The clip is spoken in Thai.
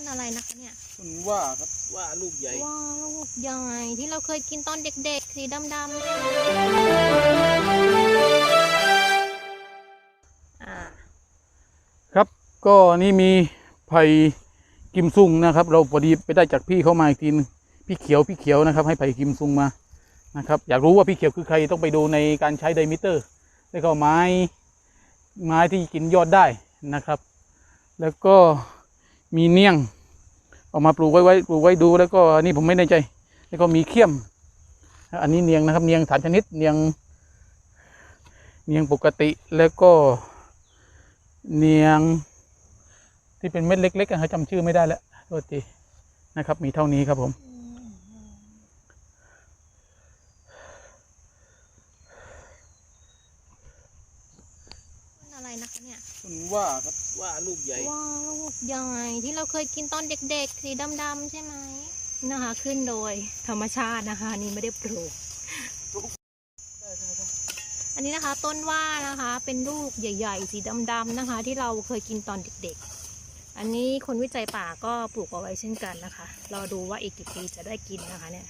นอะไรนะคะเนี่ยคุณว่าครับว่าลูกใหญ่ว้าวลูกใหญ่ที่เราเคยกินตอนเด็กๆ สีดำๆใช่ไหมอ่าครับก็นี่มีไผ่กิมซุงนะครับ เราพอดีไปได้จากพี่เขามาอีกทีนึงพี่เขียวพี่เขียวนะครับ ให้ไผ่กิมซุงมานะครับ อยากรู้ว่าพี่เขียวคือใครต้องไปดูในการใช้ไดมิเตอร์แล้วก็ไม้ไม้ที่กินยอดได้นะครับ แล้วก็ มีเนียงเอามาปลูกไว้ไว้ปลูกไว้ดูแล้วก็นี่ผมไม่แน่ใจ แล้วก็มีเขี้ยม อันนี้เนียงนะครับ เนียงสามชนิด เนียง เนียงปกติแล้วก็ เนียง ที่เป็นเม็ดเล็กๆอะครับจำชื่อไม่ได้แล้วโทษทีนะครับ มีเท่านี้ครับผม อะไรนะคะเนี่ยคุณว่าครับว่าลูกใหญ่ว้าวลูกใหญ่ที่เราเคยกินตอนเด็กๆ สีดำๆใช่ไหมนะคะ ขึ้นโดยธรรมชาตินะคะ นี่ไม่ได้ปลูก อันนี้นะคะ ต้นว่านะคะ เป็นลูกใหญ่ ๆ สีดำๆนะคะ ที่เราเคยกินตอนเด็ก ๆ อันนี้คนวิจัยป่าก็ปลูกเอาไว้เช่นกันนะคะรอดูว่าอีกกี่ปีจะได้กินนะคะเนี่ย